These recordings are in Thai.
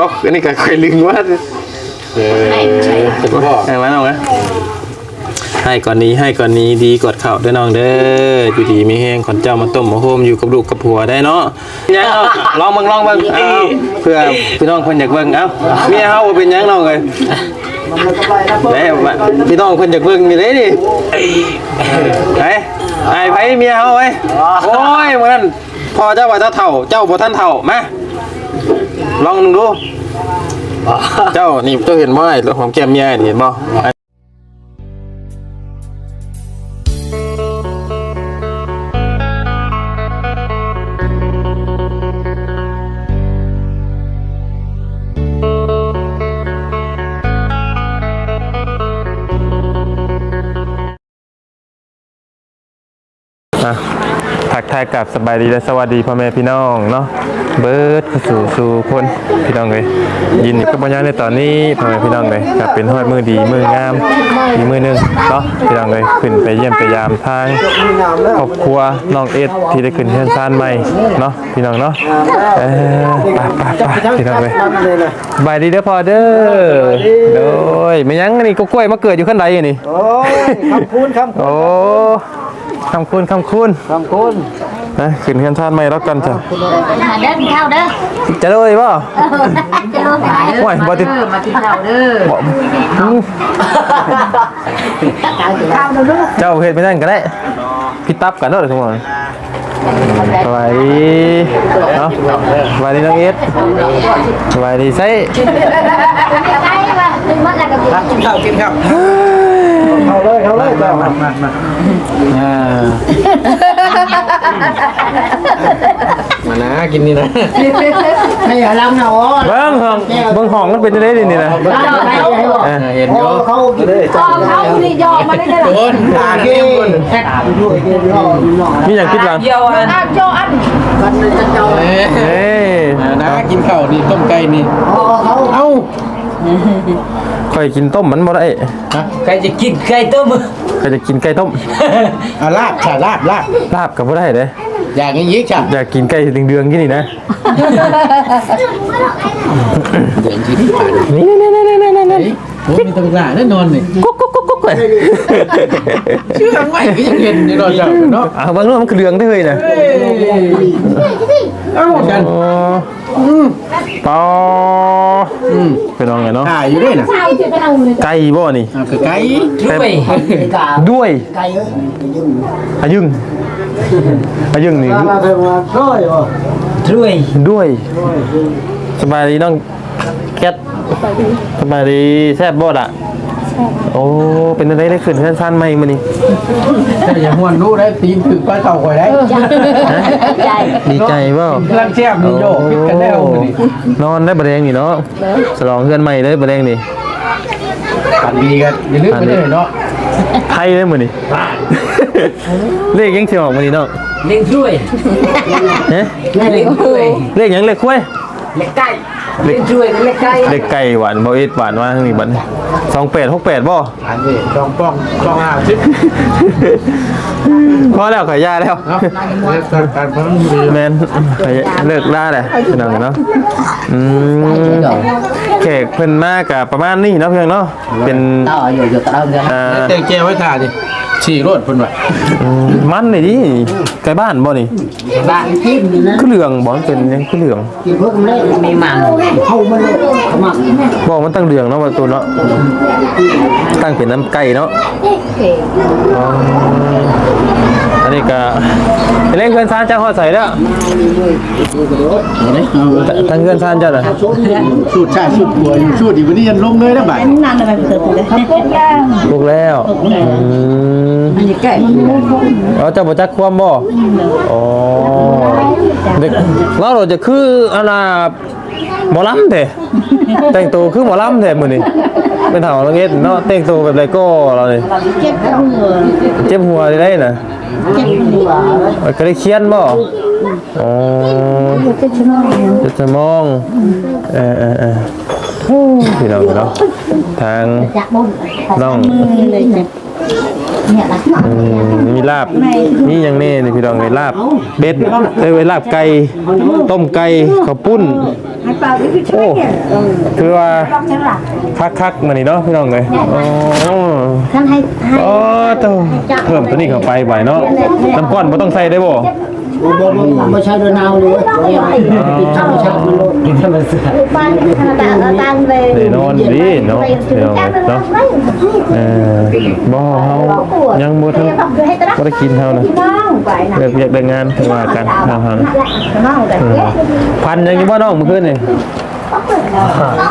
บ่อันนี้ก็ค่อยลึงว่าเออเป็นบ่ให้มาน้องนะให้ก่อนนี้ให้ก่อนนี้ดีกดเข่าด้วยน้องเด้ออยู่ดีมีแห้งขอนเจ้ามาต้มมาโฮมอยู่กับลูกกับผัวได้เนาะยังเอาลองเบิ่งลองเบิ่งเอาเพื่อพี่น้องเพิ่นอยากเบิ่งเอ้าเมียเฮาบ่เป็นหยังน้องเอ้ยแล้วพี่น้องเพิ่นอยากเบิ่งนี่เด้ดิไอ้ไอ้ไผเมียเฮาเว้ยโอ้ยมื้อนั้นพอเจ้าว่าเจ้าเฒ่าเจ้าบ่ทันเฒ่ามา ลองดู เจ้านี่เจ้าเห็นบ่ไอ้หอมแก้มเมียนี่เห็นบ่ ทักทายกับสบายดีและสวัสดีพ่อแม่พี่น้องเนาะเบิร์ดเข้าสู่สู่คนพี่น้องเลยยินดีกับบรรยากาศในตอนนี้พ่อแม่พี่น้องเลยกับเป็นห้อยมือดีมืองามมีมือหนึงเนาะพี่น้องเลยขึ้นไปเยี่ยมไปยามทางครอบครัวน้องเอ็ดที่ได้ขึ้นเฮือนซ่านใหม่เนาะพี่น้องเนาะเออไปไปไปพี่น้องเลยสบายดีเด้อพ่อเด้อโดยไม่ยั้งอันนี่ก็กล้วยมาเกิดอยู่ข้างใดอันนี่โอ้ยคำพูนคำโอ้ คำคุณคำคุณคำพูนนะขึ้นเฮือนชาติใหม่แล้วกันจ้ะมาเด้อกินข้าวเด้อจะเลยป่ะจะรู้ไหมโอ้ยบ่ติดมากินข้าวเด้อบ่ข้าวเด้อลูกเจ้าเฮ็ดไปนั่นก็ได้พี่ตับกันเนาะทุกคนสวัสดีเนาะสวัสดีน้องเอสสวัสดีไส้ใช่ป่ะถึงมันแล้วก็กินกินข้าวกินข้าว เข้าเลยเข้าเลยมามามามาอ่ามานะกินนี่นะให้เอาลำหน่อยเบิ่งห้องเบิ่งห้องมันเป็นจังได๋นี่นะเออเห็นอยู่เขากินเลยก็เขานี่ยอมมาได้เลยโดนตาเกี้ยนมีหยังคิดหลังอะโจอันเอ้ยนะกินข้าวนี่ต้มไก่นี่เอ้า ข่อยกินต้มมันบ่ได้ใครจะกินไก่ต้มข่อยจะกินไก่ต้ม อะลาบค่ะลาบลาบลาบก็บ่ได้เด้อย่างนี้ยิ่งจ้ะอยากกินไก่เดืองๆกินนี่นะ เดี๋ยวที่ผ่านนี่ๆๆๆๆ โอ้มีตะกุ่าแน่นอนนี่กุ๊กกุ๊กกุ๊กกุ๊กเลยเชื่อไหมก็ยังเห็นในรถจักเนาะอ่าบางเรื่องมันคือเรืองได้เลยนะเอ้ากันอ๋อปอเป็นยังไงเนาะถ่ายอยู่ด้วยนะข้าวจะไก่บ่นี่อะคือไก่ด้วยด้วยไก่อายึงอายึงนี่ด้วยด้วยสบายดีน้อง สบายดีแซ่บบ่ล่ะโอ้เป็นอะไรได้ขึ้นเพื่อนสั้นไหมมื้อนี้แต่อย่าหวนรู้ได้ตีนถือปลาเต่าข่อยได้ฮะใจดีใจบ่เครื่องแช่บนี่โยกพิดกันแล้วนี่นอนได้บะแดงนี่เนาะฉลองเพื่อนใหม่เลยบะแดงนี่ปันดีกันอย่าลืมไปเลยเนาะไทยเลยมื้อนี้เลขยังสิออกมื้อนี้เนาะเล่งด้วยฮะเล่งด้วยเลขหยังเลขคุ้ยเล็กไก่ เล่งด้วยเล็กไก่เลขไก่หวานบ่เอ็ดหวานมาทางนี้บัด28 68บ่อันนี้จองป้องจองอาชิ พอแล้วขอยยาแล้วเนาะเรื่องการการพัฒนาแมนขอยเลิกได้แหละพี่น้องเนาะอืมแขกเพิ่นมากกับประมาณนี้เนาะเพียงเนาะเป็นต่ออยู่อยู่ต่อเดือนอ่าแต่งแก้ไว้ถ่าดิฉี่รถเพิ่นว่าอืมมันนี่ดิไกลบ้านบ่นี่บ้านที่คือเหลืองบ่มันเป็นหยังคือเหลืองมีมันบ่มันตั้งเหลืองเนาะประตูเนาะตั้งเป็นน้ำไก่เนาะอ๋ออันนี้ก็เป็นเล่นเพื่อนซานเจ้าฮอดใส่แล้วเอาเลยเอาเลยตั้งเพื่อนซานเจ้าน่ะสูตรชาติสูตรหัวอยู่สูตรอีวันนี้ยันลงเลยนะบ่ายนั่นอะไรเกิดเลยครับพวกย่างลูกแล้วอืมอันนี้ไก่เราจะบ่จักความบ่อ๋อเด็กเราเราจะคืออันน่ะหมอลำเด้แต่งตัวคือหมอลำเด้มื้อนี้ เป็นเฒ่าละเอียดเนาะแต่งตัวแบบไลโก้เรานี่เจ็บหัวเจ็บหัวได้น่ะเจ็บหัวเอ้ยก็ได้เขียนบ่อ๋อเจ็บสมองเจะมองเออเออเออพี่น้องเนาะทางจากบนน้องมือเลยเจ็บเนี่ยนะอืมมีลาบนี่ยังแน่นี่พี่น้องไอ้ลาบเบ็ดเอ้ยไว้ลาบไก่ต้มไก่ข้าวปุ้น โอ้คือว่าคักๆมานี่เนาะพี่น้องเลยโอ้ท่านให้ให้โอ้ตัวเพิ่มตัวนี้เข้าไปบ่อยเนาะน้ำก้อนบ่ต้องใส่ได้บ่ บ่บ่ไม่ใช่เดินเอาเลยติดธรรมชาติมันโลดติดธรรมชาติบ้านขนาตังเลยแน่นอนดีเนาะพี่น้องเนาะเออบ่เฮายังบ่ทันบ่ได้กินเฮานะน้องไปนะเลิกเรียกได้งานถึงว่ากันเฮาเฮานะน้องพันยังอยู่บ่น้องเมื่อคืนนี่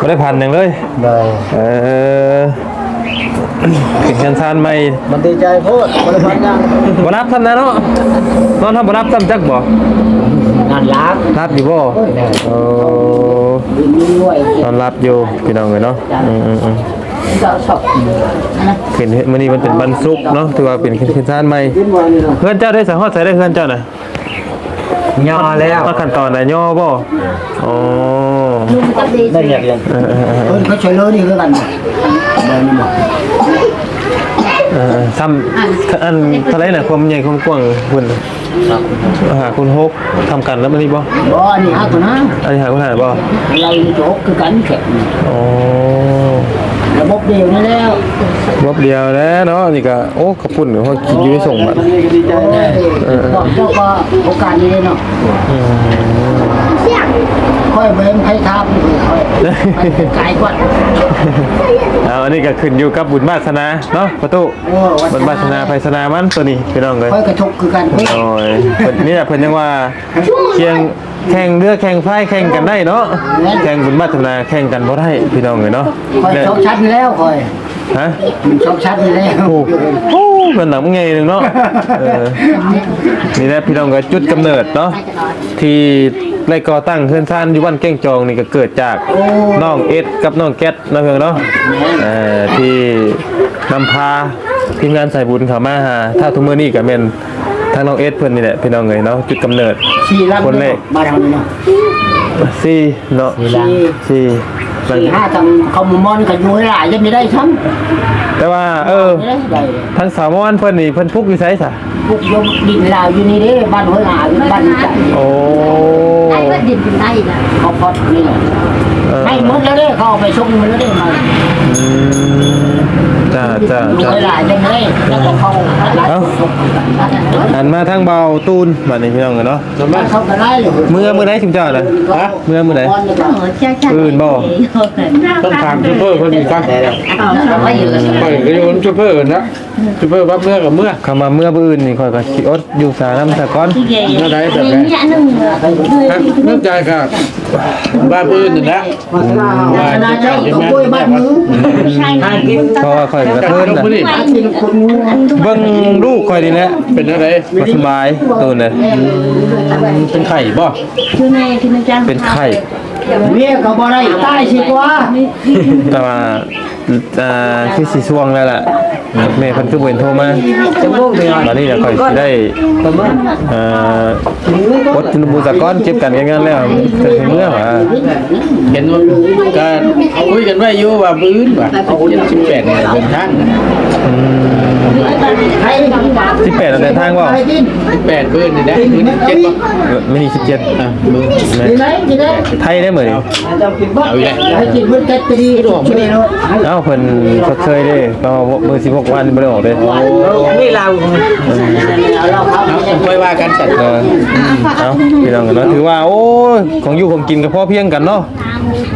บ่ได้พันหยังเลยเลยเออ เป็นกันซานใหม่มันดีใจโพดบริพันธ์ยังบ่รับทำนะเนาะนอนทำบ่รับทำจักบ่งานล้างรับอยู่บ่โอ้มีด้วยนอนรับอยู่พี่น้องเอ้ยเนาะอืมๆเจ้าชอบๆขึ้นมื้อนี้มันเป็นวันศุกร์เนาะถือว่าเป็นขึ้นซานใหม่กินวันนี้นะเพื่อนเจ้าได้สังฮอดใส่ได้เพื่อนเจ้าน่ะย่อแล้วมาขั้นตอนไหนย่อบ่อ๋อลุงจะดีได้เรียกเรียนเออเออเออเพิ่นเขาช่วยเหลือนี่คือกัน เดินนี่บ่เออทำอันเท่าไหรน่ะความใหญ่ความกว้างคุณหาคุณฮกทำกันแล้วมันนี่บ่บ่อันนี้ฮะตัวนะอันนี้หาคุณหาบ่เราโจกคือกันแข็งอ๋อระบบเดียวนี่แล้วรอบเดียวแล้วเนาะนี่ก็โอ้ขอบคุณเดี๋ยวเขาคิดอยู่ในส่งบัตรมันนี่ก็ดีใจแน่บอกเจ้าก็โอกาสนี้เนาะเสียง ค่อยเบิ่งใครทำค่อยไกลกว่าเอาอันนี้ก็ขึ้นอยู่กับบุญวาสนาเนาะประตูโอ้วับุญวาสนาไพศนามันตัวนี้พี่น้องเลยค่อยกระทบคือกันเพิ่นโอ้ยเพิ่นนี่แหละเพิ่นยังว่าเคียงแข่งเรือแข่งไฟแข่งกันได้เนาะแข่งบุญวาสนาแข่งกันบ่ได้พี่น้องเลยเนาะค่อยเนี่ยชกชัดนี่แล้วค่อยฮะมันชกชัดนี่แล้วโอ้โหมันหนังไงหนึ่งเนาะเออนี่แหละพี่น้องก็จุดกำเนิดเนาะที่ได้ก่อตั้งเพื่อนท่านอยู่บ้านแก้งจองนี่ก็เกิดจากน้องเอ็ดกับน้องแก๊สนะเพื่อนเนาะเอ่อที่นำพาทีมงานสายบุญเขามาหาถ้าทุกมื้อนี้ก็แม่นทางน้องเอ็ดเพิ่นนี่แหละพี่น้องเอ้ยเนาะจุดกำเนิด สี่ลังคนแรก มาทางนี้เนาะสี่เนาะสี่สี่หลังสี่ห้าทางเขามอนก็อยู่หลายยังไม่ได้ทั้งแต่ว่า เออไม่ได้ได้ทางสาวมอนเพิ่นนี่เพิ่นพุกอยู่ไสซะพวกยมดินลาวอยู่นี่เด้บ้านหัวหลาบ้านจันโอ้ไอ้ว่าดินเป็นได้นะเขาพอดนี่เออให้หมดแล้วเด้เขาเอาไปส่งมันแล้วเด้มาอืม จ้าจ้าอยู่จ้าหลายยังไม่ได้แล้วก็เขาหลายเอ้าหันมาทางเบาตูนบัดนี้พี่น้องกันเนาะส่วนมากเขาก็ไล่เลยเมื่อมื้อไหนถึงเจ้าน่ะฮะเมื่อมื้อไหนเออใช่ใช่ต้องถามชูเปอร์เพิ่นอีกฟังเอาไว้อยู่ไปก็อยู่ชูเปอร์นะชูเปอร์ว่าเมื่อกับเมื่อคำว่าเมื่อมื้ออื่นนี่ข่อยก็สิอดอยู่สาน้ำสะก้อนที่เก๋เนี่ยนึงครับเนื่องใจครับบ้านอื่นนี่นะขนาดเจ้าก็กล้วยบ้านมือไม่ใช่นะเพราะว่าข่อยก็เพิ่นลงน่ะมาดิอาชีพคนงูเบิ่งลูกข่อยนี่แหละเป็นอะไรบ่สบายตูนน่ะเป็นไข่บ่คือในคือในจ้างเป็นไข้ เมียก็บ่ได้ตายสิกว่าแต่ว่าอ่าคือสิช่วงแล้วล่ะแม่เพิ่นคือบ่เห็นโทรมาจะโมกเดียวตอนนี้เดี๋ยวข่อยสิได้เอ่อวัดทุนบูสะก้อนเก็บกันงานๆแล้วจะถึงเมื่อว่าเห็นว่าการคุยกันไว้อยู่ว่าบื้นว่าเจ็ดสิบแปดเนี่ยเดินทางใครทำบาปสิบแปดเดินทางว่าใครกินแปดบื้นนี่นะบื้นเจ็ดบ่ไม่มีสิบเจ็ดอะมือกินไหนกินไหนไทยได้เหมือนเอาอีกแล้วให้กินเพื่อนแกตรีช่วยเนาะเอ้าเพิ่นชดเชยเด้ก็มือสิบหกวันบ่ได้ออกเด้นี่เราเราเขาเอาค่อยว่ากันสัตว์เออเอ้าพี่น้องกันเนาะถือว่าโอ้ยของอยู่ของกินก็พอเพียงกันเนาะ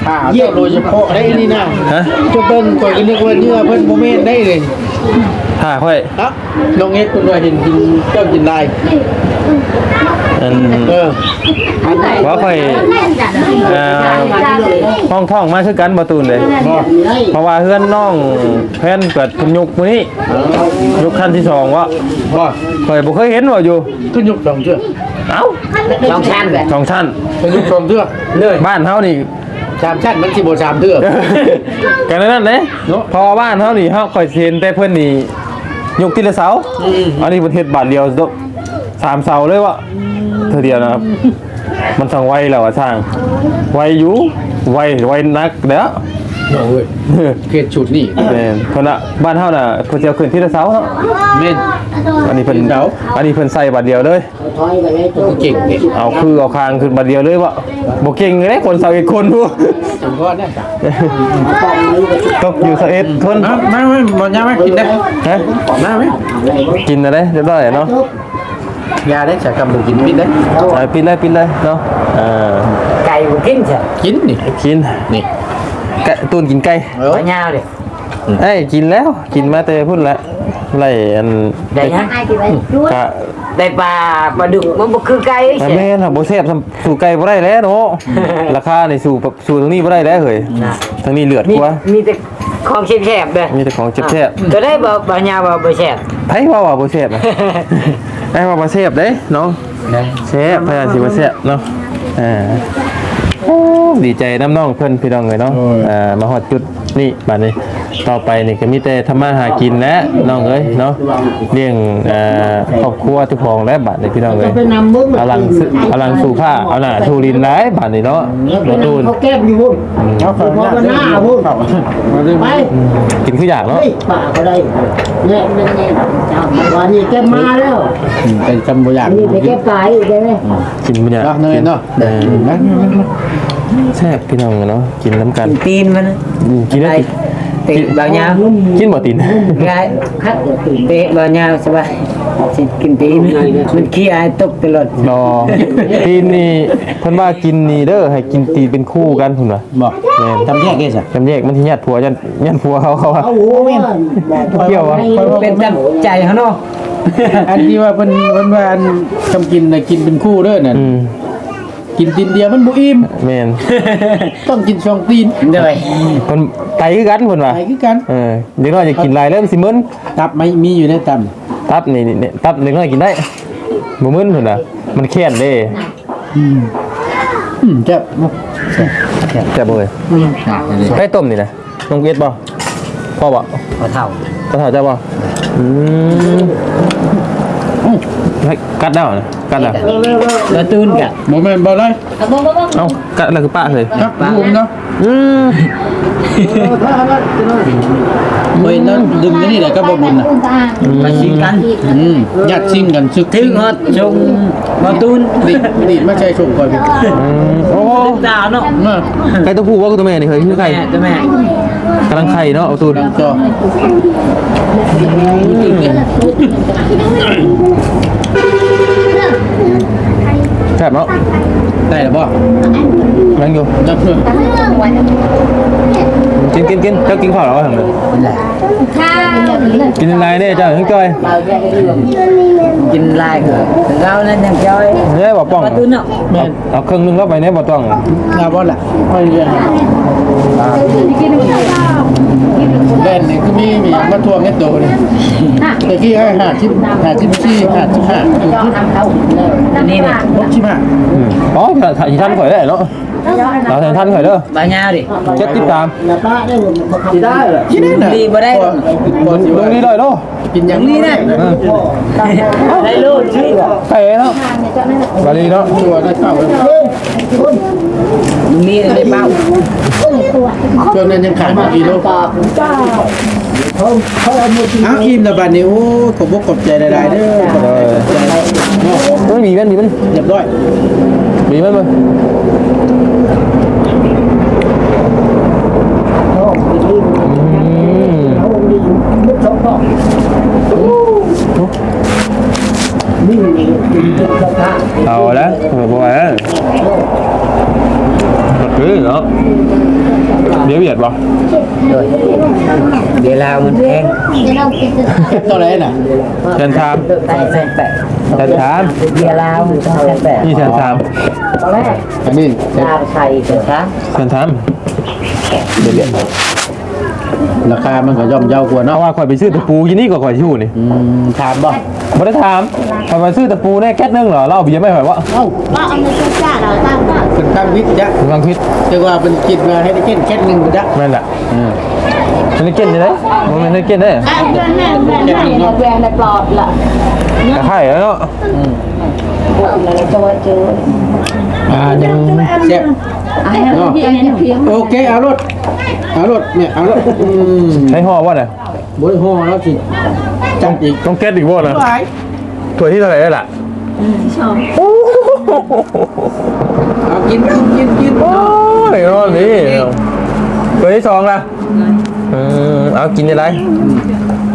ถ้าเจ้าโดยเฉพาะได้นี่นะฮะเจ้าเปิ้นก่อยกันนึกว่าเนื้อเพิ่นบ่แม่นได้เลย ถ้าค่อยเอ้าน้องเอ็ดเพิ่นว่าเห็นกินเจ้ากินได้อันเออว่าค่อยเอ่อห้องท่องมาคือกันบ่ตูนเลยเพราะว่าเฮือนน้องแพนเกิดเพิ่นยุกมื้อนี้ยุคขั้นที่สองวะบ่ข่อยบ่เคยเห็นว่าอยู่ขึ้นยุกสองเทื่อเอ้าลองชันแบบสองชั้นขึ้นยุกสองเทื่อเลยบ้านเฮานี่สามชั้นมันสิบ่สามเทื่อกันนั่นเด้เนาะพอบ้านเฮานี่เฮาข่อยสิเห็นแต่เพิ่นนี่ ยกทีละเสาอันนี้เพิ่นเฮ็ดบาทเดียวโตะสามเสาเลยวะเท่าเดียวนะครับ มันสั่งไวแล้วอะช่างไวอยู่ไวไวนักเด้อโอ้ยเขตชุดนี่แม่นเพิ่นน่ะบ้านเฮาน่ะเพิ่นสิเอาขึ้นทีละเสาเนาะแม่น อันนี้เพิ่นเดาอันนี้เพิ่นใส่บัตรเดียวเลยถอยไปเลยตัวเก่งเก่งเอาคือเอาคางขึ้นบัตรเดียวเลยวะบ่เก่งเลยคนเสาเอ็ดคนดูสมพรได้ปองนี้ก็ตกอยู่เสาเอ็ดคนมามามาบ่ยามากินได้ฮะมาไหมกินอะไรเรียบร้อยเนาะยาได้ใส่กำลังกินปิดได้เอาปิดเลยปิดเลยเนาะเออไก่บ่กินใช่กินนี่กินนี่ไก่ตูนกินไก่เออบ่ยาวดิเอ้ย กินแล้วกินมาแต่พุ่นละไรอันได้ฮะกะได้ปลาปลาดุกมันบ่คือไก่แต่แม่นครับบ่แซ่บสำสู่ไก่บ่ได้แล้วเนาะราคานี่สู่สู่ตรงนี้บ่ได้แล้วเฮ้ยทางนี้เลือดมีกว่ามีแต่ของแซ่บๆเด้อมีแต่ของแซ่บตัวได้บ่บ่ยาวบ่บ่แซ่บๆไผว่าว่าบ่แซ่บอะไผว่าบ่แซ่บเด้เนาะแซ่บพยาสิบ่แซ่บเนาะอ่าโอ้ดีใจน้ำน้องเพิ่นพี่น้องเลยเนาะอ่ามาฮอดจุดนี้บัดนี้ ต่อไปนี่ก็มีแต่ทำมาหากินแล้วน้องเอ้ยเนาะเลี้ยงเอ่อครอบครัวทุกของและบัดนี้พี่น้องเอ้ยไปนำมึงเอาลังสึเอาลังสู่ผ้าเอาหน้าทูลินหลายบัดนี้เนาะบ่ตูนเขาแก้มอยู่พุ่นเอาเข้าพอกันหน้าพุ่นมาดึงไปกินคืออยากเนาะเฮ้ยป่าก็ได้เนี่ยเนี่ยเนี่ยเจ้าวันนี้แกมาแล้วเป็นจำบ่อยากนี่ไปแก้ปลายได้ไหมกินบ่อยากเนาะเนยเนาะเออนะแซ่บพี่น้องเนาะกินน้ำกันตีนมันอืมกินได้ ติดบางยาวกินบ่ตินง่ายคัดเตะบางยาวสบายสิกินตีนมันขี้อายตกตลอดรอตีนนี่เพิ่นว่ากินนี่เด้อให้กินตีนเป็นคู่กันพุ่นว่ะบอกแม่นทำแยกเกสอะจำแยกมันสิญาติผัวยันยันผัวเขาเขาว่าเอาโอ้ยเกี่ยววะเป็นจำใจเขาเนาะอันที่ว่าเป็นเป็นว่าอันทำกินน่ะกินเป็นคู่เด้อน่ะอืม กินตีนเดียวมันบ่อิ่ม แม่นต้องกินสองตีนเลยเพิ่นไตคือกันเพิ่นว่าไปคือกัน เออเด็กน้อยจะกินหลายเริ่มสิมึนตับไม่มีอยู่ในตับตับนี่นี่ตับเด็กน้อยกินได้บ่มึนเพิ่นน่ะมันแค้นเด้อืมเจ็บแซ่บบ่เอ้ยไก่ต้มนี่นะน้องเวียดบ่พ่อบ่พอเท่าก็ถามเจ้าบ่อืมให้กัดแล้วนะ กัดแล้วแล้วตื่นกะโมเมนต์บ่ได้เอ้ากัดแล้วคือป้าเลยครับผมเนาะอืมเฮ้ยแล้วดึงอันนี่แหละก็บ่บุญน่ะมาชิงกันอืมญาติชิงกันซึกถึงฮอดชงมาตูนดีดีไม่ใช่ชมคอยเป็นอืมโอ้ดาวเนาะมาไก่ตัวผู้ว่ากูตัวแม่นี่เคยคือไก่แม่ตัวแม่กำลังไข่เนาะเอาตูนดังจอ แซ่บเนาะได้หรือบ่นั่งอยู่จับเพื่อนกินกินกินเจ้ากินข้าวหรอวะทางนั้นกินอะไรเนี่ยเจ้าทั้งจ้อยกินลายก็เรานั่นยังจ้อยเนี่ยบ่ป้องมาตูนเนาะเอาเอาเครื่องนึงเข้าไปเนี่ยบ่ต้องงาบ่ล่ะไม่เรื่อง เล่นนี่ก็มีมีมาทวงให้โตนี่แต่กี้ให้หาชิปหาชิปชี่หาชิปห้าถูกชุดนี่เนี่ยลบชิปห้าอืมอ๋อถ่ายท่านข่อยได้เนาะ เราถ่ายท่านข่อยเด้อบางยาวดิเจ็ดติดตามแล้วป้าได้หมดมันได้เหรอที่นั่นน่ะดีบ่ได้ก่อนสิตรว่างนี้เลยเนาะกินอย่างนี้นะได้โลดชื่อว่ะไข่เนาะบาลีเนาะตัวได้เข้าไปมึงนี่ได้เป้าช่วงนั้นยังขายมากี่โล อ้าวอิ่มแล้วบัดนี้โอ้ขอบอกขอบใจหลายๆเด้อขอบใจขอบใจเนาะไม่มีมันมีมันเรียบร้อยมีมันมั้ยอืมเอาละบ่ไหวแล้วคือเนาะ เดี๋ยวเบียดบ่เดี๋ยวลาวมันแพงเท่าไหร่น่ะเชิญถามใส่แสนแปดเชิญถามเดี๋ยวลาวมันต้องแสนแปดนี่เชิญถามตอนแรกอันนี้ลาวไทยเป็นช้าเชิญถามเดี๋ยวเบียด ราคามันก็ย่อมเยาวกว่าเอาเนาะว่าข่อยไปซื้อตะปูยี่นี่ก็ข่อยชื่อนี่อืมถามบ่บ่ได้ถามข่อยไปซื้อตะปูแน่แก๊สนึงเหรอเล่าเบียร์ไม่ข่อยว่าเอ้าว่าเอาเงินจ้าเราตั้งก็เป็นข้างวิทย์จ้ะกำลังคิดแต่ว่าเป็นกินมาให้ได้เก็นแค่นึงจ้ะแม่นแหละอืมมันได้เกินได้บ่แม่นได้เกินได้อะแม่แม่แม่แม่เราแวงในปลอดล่ะกระไข่แล้วเนาะพวก จะว่าเจออ่ายังแซ่บเพียงเพียงโอเคเอารถเอารถเนี่ยเอารถอืมใช้ห่อว่าน่ะบริห่อแล้วสิจัดอีกต้องเก็ตอีกบ่นะถ้วยที่เท่าไหร่แล้ล่ะเอากินกินกินกินโอ้ยนอนนี่ถ้วยที่สองล่ะอืมเอากินได้ไร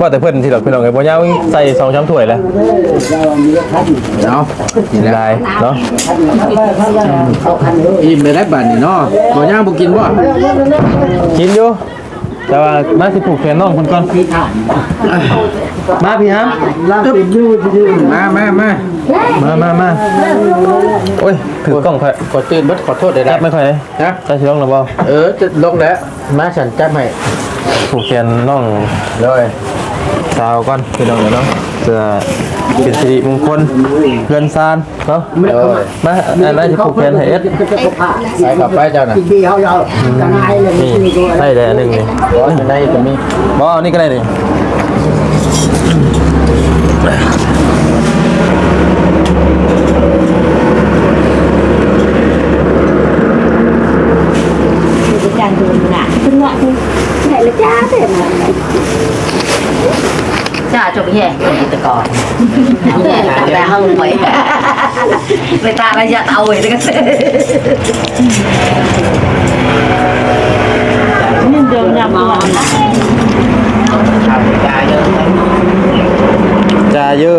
ว่าแต่เพิ่นที่เราเพิ่นเอาไงบ่ยาวใส่สองช้ำถ้วยแล้วเอากินได้ได้เนาะอิ่มเลยได้บัดนี่เนาะบ่ย่างบ่กินบ่กินอยู่แต่ว่ามาสิผูกแขนน้องคนก่อนมาพี่ฮะมามามามามามาโอ้ยถือกล้องค่อยขอตื่นเบิดขอโทษได้จัได้บไม่ค่อยเลยนะใส่ชิลองหรือเปล่าเออจะลงแล้วมาฉันจับให้ผูกแขนน้องเลย สาวก่อนพี่น้องเดี๋ยวเนาะเพื่อเป็นสิริมงคลเงินซานเนาะเลยมาอันนั้นจะผูกแขนให้เอสไปกับไปเจ้าน่ะกินดีเขาเรากันไอ้เลยนี่ได้เลยอันหนึ่งนี่บ่อยู่ในก็มีบอเอานี่ก็ได้นี่คือการดูน่ะคือว่าคือไหนละจ้าเต็มเลย จ้าจบแย่ตะกอนแต่ห้องไปไปตาระยะเอาไว้แล้วก็นี่เดินมาครับยาเยอะจ่าเยอะ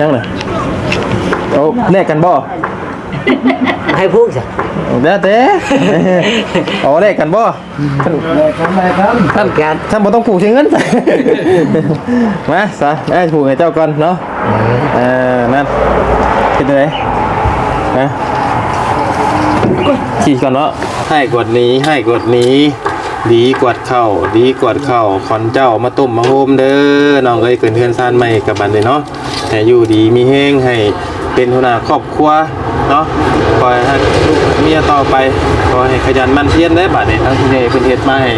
ยังน่ะเอาแลกกันบ่ให้พูดสิ เอาเด้อเต้เอาแลกกันบ่ทำไมครับท่านท่านบ่ต้องผูกเชิงเงินมาซะได้ผูกให้เจ้าก่อนเนาะเออนั่นคิดยังไงฮะขี่ก่อนเนาะให้กดนี้ให้กดนี้ ดีกวดเข่าดีกวดเข่าขอนเจ้ามาต้มมาโฮมเด้อน้องเอ้ยเกินเทือนซานใหม่กับบันเลยเนาะให้อยู่ดีมีแห้งให้เป็นหัวหน้าครอบครัว เนาะคอยให้ลูกเมียต่อไปคอยให้ขยันหมันเพียรได้บัดนี้ทั้งที่ในเป็นเฮ็ดมาให้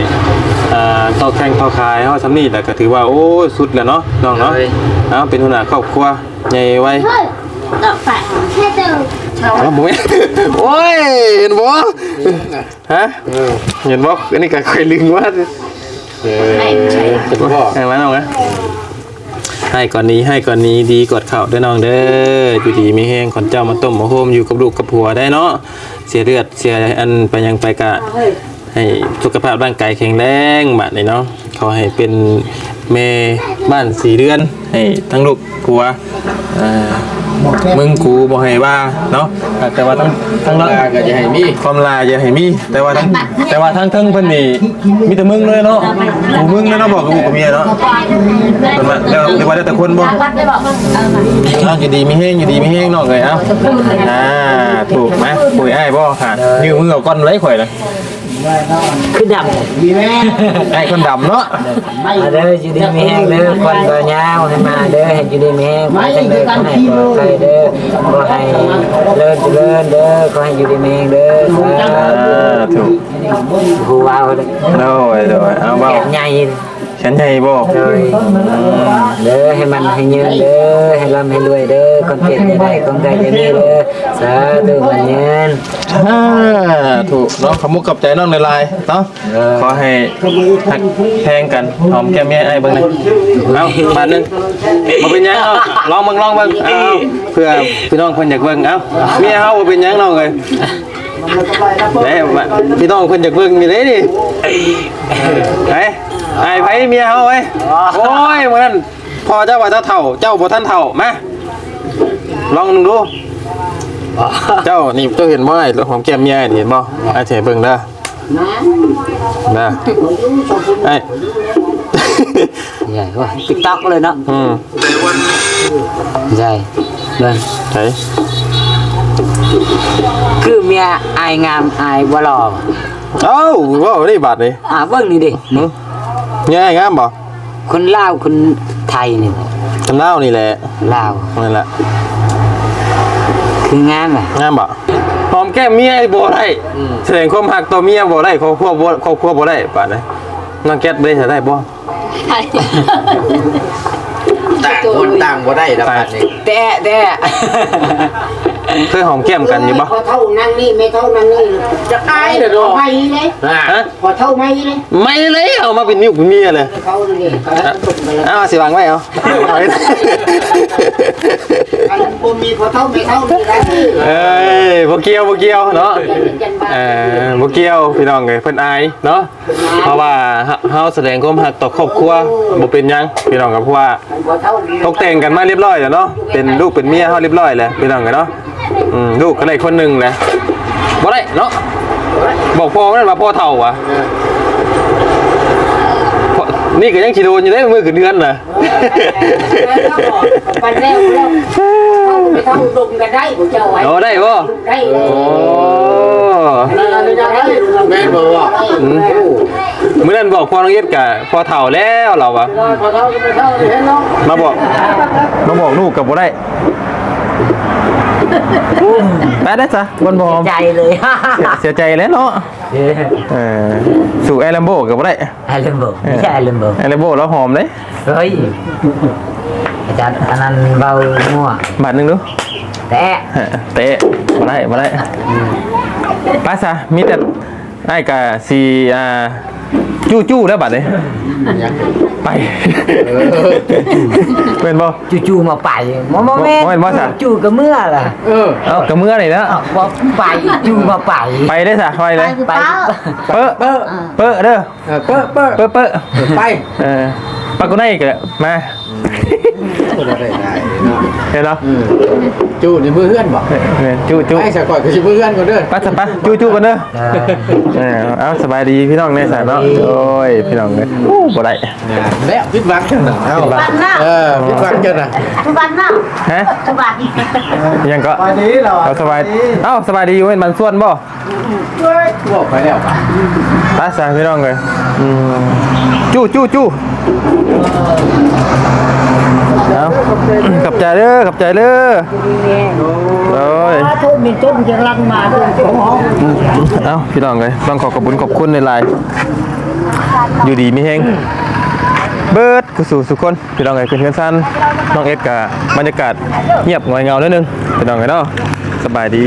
อ่าเข้าแข่งเข้าขายเฮาสำนี่แต่ก็ถือว่าโอ้สุดแล้วเนาะน้องเนาะเอาเป็นหัวหน้าครอบครัวใหญ่ไว้เฮ้ยดอกแปะแค่เดิมเอาบ่แม่น โอ้ยเห็นบ่ฮะเห็นบ่อันนี้ก็เคยลืมว่าเออเป็นบ่ให้มาน้องนะ ให้ก่อนนี้ให้ก่อนนี้ดีกดเข่าด้วยน้องเด้ออยู่ดีมีแห้งขอนเจ้ามาต้มมาโฮมอยู่กับลูกกับผัวได้เนาะเสียเลือดเสียอันไปยังไปกะให้สุขภาพร่างกายแข็งแรงบัดนี้เนาะขอให้เป็นเมบ้านสี่เดือนให้ทั้งลูกผัวอ่า มึงกูบ่ให้ว่าเนาะแต่ว่าทั้งทั้งลาเราก็จะให้มีความลาอย่าให้มี แต่ว่าทั้งแต่ว่าทั้งทั้งเพิ่นนี่มีแต่มึงเลยเนาะกูมึงเลยเนาะบอกกับกูกับเมียเนาะเพิ่นว่าเดี๋ยวเดี๋ยวว่าแต่คนบ่วัดได้บอกเออเอาอยู่ดีมีแห้งอยู่ดีมีแห้งน้องเอ้ยเอ้าอ่าถูกไหมคุยอ้ายบ่ค่ะนิ้วมือเอาก้อนไว้ข่อยเลย คือดำมีแม่ไอ้คนดำเนาะมาเด้ออยู่ดีมีแห้งเด้อคนก็ยาวให้มาเด้อให้อยู่ดีมีแห้งไปจังเด้อขอให้ปลอดภัยเด้อขอให้เลิศเจริญเด้อขอให้อยู่ดีมีแห้งเด้อสาอ่าถูกธุว้าวเด้อโดยโดยเอาเบ้าใหญ่ ฉันใหญ่บ่เลยเด้อให้มันให้เงินเด้อให้ร่ำให้รวยเด้อคนเก่งจะได้คนไกลจะมีเด้อสาธุมันเงินอ่าถูกเนาะขมุกกับใจน้องในลายเนาะขอให้หักแทงกันหอมแก้มแม่ไอ้เบิ่งหน่อยเอาบาทหนึงบ่เป็นหยังเอาลองเบิ่งลองเบิ่งเอาเพื่อพี่น้องเพิ่นอยากเบิ่งเอาเมียเฮาบ่เป็นหยังน้องเอ้ยเด้มาพี่น้องเพิ่นอยากเบิ่งนี่เด้นี่ไอ้ ไอ้ไผเมียเฮาเว้ยโอ้ยมื้อนั้นพอเจ้าว่าเจ้าเฒ่า เจ้าบ่ทันเฒ่ามาลองดู เจ้านี่เจ้าเห็นบ่ไอ้หอมแก้มเมียไอ้เห็นบ่ไอ้เฉยเบิ่งเด้อนะไอ้ใหญ่ว่ะติ๊กต็อกเลยเนาะอืมใหญ่เดินใช่คือเมียอายงามอายบ่หล่อเอ้าว่าได้บาทนี่อ่าเบิ่งนี่ดิหึ ง่ายงามบ่คนลาวคนไทยนี่ทำเล่านี่แหละลาวนั่นแหละคืองามอะงามบ่หอมแก้มเมียไอ้บ่ได้แสดงความรักต่อเมียบ่ได้ครอบครัวบ่ครอบครัวบ่ได้บาดนี้น้องแก๊สได้จะได้บ่ใช่ต่างคนต่างบ่ได้แล้วบัดนี้แต่แต่ เคยหอมแก้มกันอยู่บ่พอเท่านั่งนี่ไม่เท่านั่งนี่จะอายเด้อไม่เลยฮะพอเท่าไม่เลยไม่เลยเอามาเป็นนิ้วเป็นเมียเลยเขาเลยเขาตกไปแล้วอ้าวสิวางไว้เอาเอาไว้อันผมมีพอเท่าไม่เท่านี่แหละเอ้ยบ่เกี่ยวบ่เกี่ยวเนาะยันบ้าเอ่อบ่เกี่ยวพี่น้องเอ้ยเพิ่นอายเนาะเพราะว่าเฮาเฮาแสดงความรักต่อครอบครัวบ่เป็นหยังพี่น้องก็เพราะว่าพอเท่านี้ตกแต่งกันมาเรียบร้อยแล้วเนาะเป็นลูกเป็นเมียเฮาเรียบร้อยแล้วพี่น้องกันเนาะ อืมลูกก็ได้คนหนึ่งแหละบ่ได้เนาะบอกพ่อนั่นว่าพ่อเฒ่าอะพ่อนี่ก็ยังสิโดนอยู่ได้มือขึ้นเดือนน่ะปันแล้วแล้วเขาไม่เท่าดมกันได้ผมจะเอาไว้โอ้ได้บ่ได้โอ้ยนั่นจะให้แม่บอกว่าเมื้อนั้นบอกพ่อน้องเอ็ดกะพ่อเฒ่าแล้วเราอะพอเท่าก็ไม่เท่าเห็นเนาะมาบอกมาบอกลูกกับบ่ได้ ไปได้จ้ะบนบอมใจเลยเสียใจแล้วเนาะเออสู่แอลัมโบกับบ่ได้ไอ้ลืมบอกไม่ใช่ไอ้ลืมบอกแอลัมโบแล้วหอมเลยเฮ้ยอาจารย์อันนั้นเบามั่วบาทหนึงดูแต่เตะบ่ได้บ่ได้ไปซะมีแต่ไอ้กะสีอ่า จู้จู้แล้วบัดนี้ไปเป็นบ่ จู่ๆมาไปมอมแม่บ่แม่นว่าซะ จู่กับเมื่อล่ะเออเอ้ากระเมื่อนี่แล้วว่าไปจู่มาไปไปได้ซะไปเลย ไปเปิ้เปิ้เปิ้เด้อเออเปิ้ลเปิ้ลเปิ้เปิ้ไป เออปากกูได้อีกแล้วมา คนละได้ได้เนาะเห็นเนาะเออจูนี่มือเพื่อนบ่เออจู้จู้ไอ้สะก่อนก็สิมือเพื่อนก่อนเด้อไปสปะจู้จู้กันเด้อเออเอาสบายดีพี่น้องเนี่ยสายเนาะโอ้ยพี่น้องเลยโอ้บ่ได้แล้วพิดหวังจังน่ะเอ้าบ้านหน้าเออพิดหวังจังน่ะทุกบ้านหน้าฮะทุกบ้านยังก็ไปนี้เรา เอาสบาย เอ้าสบายดีอยู่เป็นมันส่วนบ่ บอกไปแล้วป่ะไปสาพี่น้องเลยอืมจู้จู้จู้เอาขับใจเด้อขับใจเด้อโอ้ยทุนมีต้นจะรังมาด้วยเจ้าของเอ้าพี่น้องเลยต้องขอขอบคุณขอบคุณในไลน์อยู่ดีมีเฮงเบิร์ดกุสู่สุคนพี่น้องเลยเป็นเพื่อนสั้นน้องเอ็ดกับบรรยากาศเงียบงอยเงานิดนึงพี่น้องเลยเนาะสบายดี